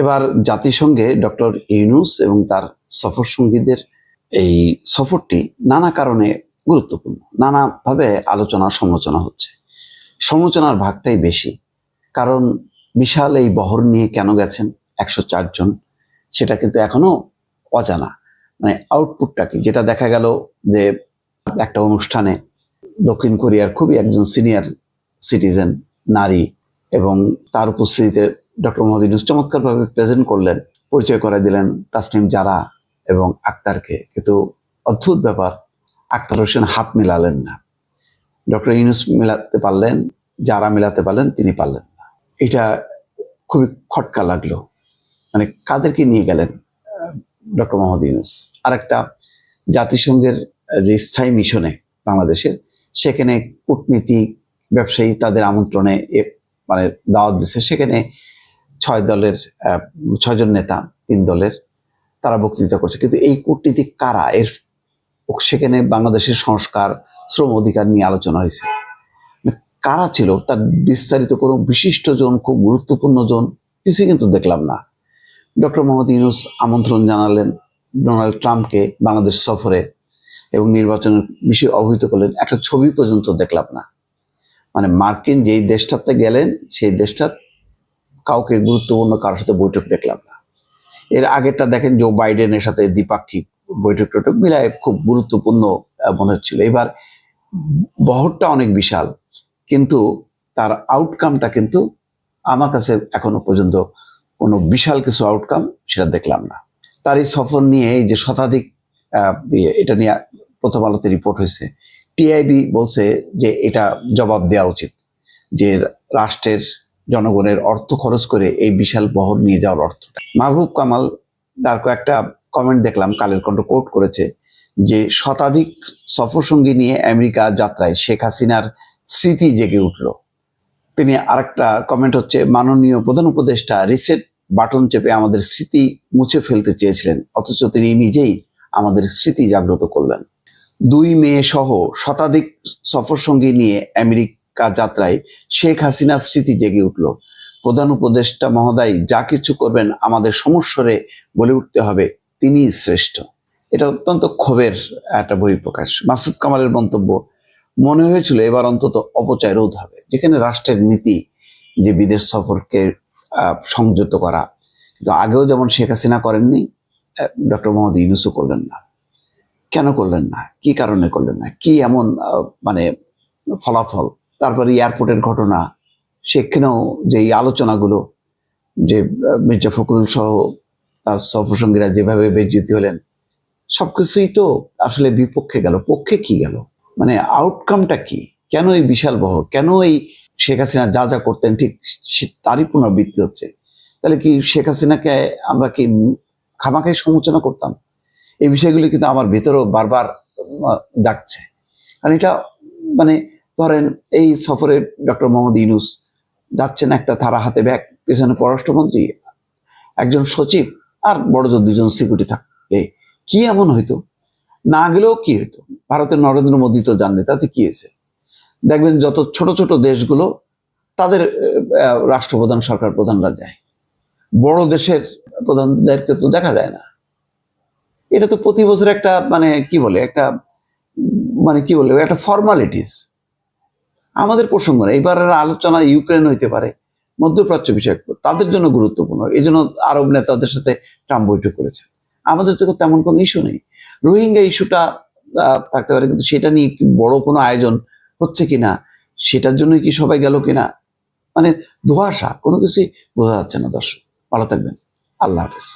এবার জাতিসংঘে ডক্টর ইউনুস এবং তার সফর সঙ্গীদের এই সফরটি নানা কারণে গুরুত্বপূর্ণ। নানাভাবে আলোচনা, সমালোচনা হচ্ছে। সমালোচনার ভাগটাই বেশি। কারণ বিশাল এই বহর নিয়ে কেন গেছেন? একশো জন। সেটা কিন্তু এখনও অজানা। মানে আউটপুটটা কি? যেটা দেখা গেল যে একটা অনুষ্ঠানে দক্ষিণ কোরিয়ার খুবই একজন সিনিয়র সিটিজেন নারী এবং তার উপস্থিতিতে ডক্টর মোহাম্মদ ইউনুস চমৎকারভাবে প্রেজেন্ট করলেন, পরিচয় করে দিলেন তাসনিম জারা এবং আক্তারকে। কিন্তু অদ্ভুত ব্যাপার, আক্তার হোসেন হাত মিলালেন না। ডক্টর ইউনুস মিলাতে পারলেন যারা মিলাতে পারলেন, তিনি পারলেন না। এটা খুবই খটকা লাগল। মানে কাদেরকে নিয়ে গেলেন ডক্টর মোহাম্মদ ইউনুস? আরেকটা, জাতিসংঘের যে স্থায়ী মিশনে বাংলাদেশের, সেখানে কূটনীতিক ব্যবসায়ী তাদের আমন্ত্রণে মানে দাওয়াত দিচ্ছে সেখানে ছয় দলের ছয়জন নেতা, তিন দলের তারা বক্তৃতা করছে। কিন্তু এই কূটনীতিক কারা? এর সেখানে বাংলাদেশের সংস্কার, শ্রম অধিকার নিয়ে আলোচনা হয়েছে। মানে কারা ছিল? তার বিস্তারিত কোনো বিশিষ্ট জন, খুব গুরুত্বপূর্ণ জন কিছুই কিন্তু দেখলাম না। ডক্টর মোহাম্মদ ইউনুস আমন্ত্রণ জানালেন ডোনাল্ড ট্রাম্পকে বাংলাদেশ সফরে এবং নির্বাচনের বিষয়ে অবহিত করলেন। একটা ছবি পর্যন্ত দেখলাম না। মানে মার্কিন যেই দেশটাতে গেলেন, সেই দেশটার কাউকে গুরুত্বপূর্ণ কারোর সাথে বৈঠক দেখলাম না। এর আগেরটা দেখেন জো বাইডেনের সাথে দ্বিপাক্ষিক বৈঠক টৈঠক মিলায় খুব গুরুত্বপূর্ণ মনে হচ্ছিল। এবার বহরটা অনেক বিশাল কিন্তু তার আউটকামটা কিন্তু আমার কাছে এখনও পর্যন্ত কোনো বিশাল কিছু আউটকাম সেটা দেখলাম না। তার এই সফর নিয়ে এই যে শতাধিক ইয়ে, এটা নিয়ে প্রথম আলোতে রিপোর্ট হয়েছে। টিআইবি বলছে যে এটা জবাব দেওয়া উচিত যে রাষ্ট্রের জনগণের অর্থ খরচ করে এই বিশাল বহর নিয়ে যাওয়ার অর্থটা মাহবুব কামাল তার কয়েকটা কমেন্ট দেখলাম, কালের কণ্ঠ কোট করেছে যে, শতাধিক সফর সঙ্গী নিয়ে আমেরিকা যাত্রায় শেখ হাসিনার স্মৃতি জেগে উঠল। তিনি আরেকটা কমেন্ট হচ্ছে, মাননীয় প্রধান উপদেষ্টা রিসেট বাটন চেপে আমাদের স্মৃতি মুছে ফেলতে চেয়েছিলেন, অথচ তিনি নিজেই আমাদের স্মৃতি জাগ্রত করলেন। দুই মেয়ে সহ শতাধিক সফর সঙ্গী নিয়ে আমেরিকা যাত্রায় শেখ হাসিনার স্মৃতি জেগে উঠল। প্রধান উপদেষ্টা মহোদয়, যা কিছু করবেন আমাদের সমস্যরে বলে উঠতে হবে, তিনিই শ্রেষ্ঠ। এটা অত্যন্ত ক্ষোভের একটা বহিঃপ্রকাশ মাসুদ কামালের মন্তব্য, মনে হয়েছিল এবার অন্তত অপচয় রোধ হবে, যেখানে রাষ্ট্রের নীতি যে বিদেশ সফরকে সংযত করা। কিন্তু আগেও যেমন শেখ হাসিনা করেননি ডক্টর মোহাম্মদ ইউনুসও করলেন না। কেন করলেন না? কি কারণে করলেন না? কি এমন মানে ফলাফল? তারপরে এয়ারপোর্টের ঘটনা, সেখানেও যে আলোচনাগুলো, যে মির্জা ফখরুল সহ তার সফরসঙ্গীরা যেভাবে বেজ্জিতি হলেন, সবকিছুই তো আসলে বিপক্ষে গেল। পক্ষে কি গেল? মানে আউটকামটা কি? কেন এই বিশাল বহ? কেন এই শেখ হাসিনা যা যা করতেন ঠিক তারই পুনরাবৃত্তি হচ্ছে? তাহলে কি শেখ হাসিনাকে আমরা কি খামাখাই সমালোচনা করতাম? এই বিষয়গুলি কিন্তু আমার ভেতরেও বারবার ডাকছে। কারণ এটা মানে ধরেন এই সফরে ডক্টর মোহাম্মদ ইউনুস যাচ্ছেন একটা তারা হাতে ব্যাগ, পেছনে পররাষ্ট্রমন্ত্রী, একজন সচিব আর বড় দুজন সিকিউরিটি থাকবে কি এমন হইতো? না গেলেও কি হইতো? ভারতের নরেন্দ্র মোদী তো জানলে তাতে কি হয়েছে? দেখবেন যত ছোট ছোট দেশগুলো, তাদের রাষ্ট্রপ্রধান সরকার প্রধানরা যায়। বড় দেশের প্রধানদেরকে তো দেখা যায় না। এটা তো প্রতি বছর একটা মানে কি বলে, একটা মানে কি বলে, একটা ফর্মালিটিস আমাদের প্রসঙ্গ না, এবারের আলোচনা ইউক্রেন হইতে পারে, মধ্যপ্রাচ্য বিষয় তাদের জন্য গুরুত্বপূর্ণ, এই জন্য আরব নেতাদের সাথে ট্রাম্প বৈঠক করেছে আমাদের তো তেমন কোনো ইস্যু নেই। রোহিঙ্গা ইস্যুটা থাকতে পারে, কিন্তু সেটা নিয়ে বড় কোনো আয়োজন হচ্ছে কিনা, সেটার জন্য কি সবাই গেল কিনা মানে ধোয়াশা, কোনো কিছুই বোঝা যাচ্ছে না দর্শক। ভালো থাকবেন। আল্লাহ হাফেজ।